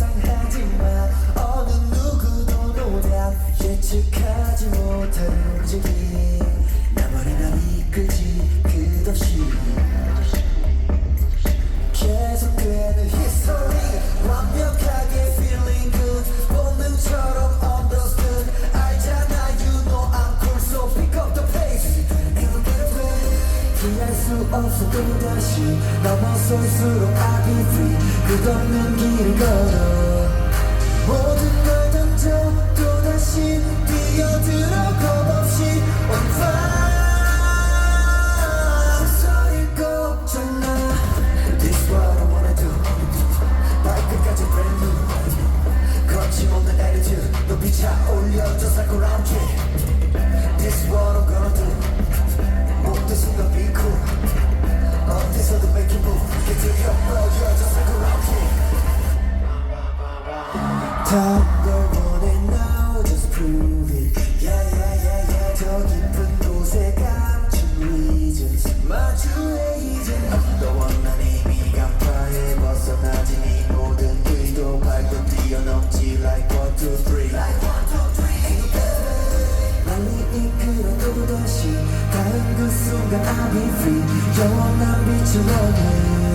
somehow 없어 또다시 넘어설수록 I be free. 끝없는 길을 걸어 다음 그 순간 I'll be free. 영원한 빛을 원해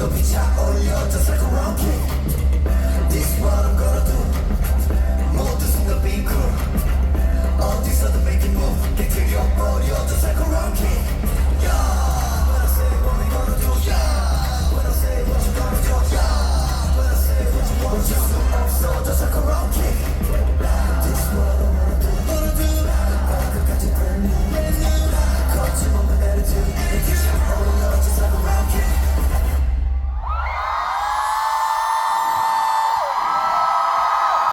Don't be shy or you're just like a rocket This what I'm gonna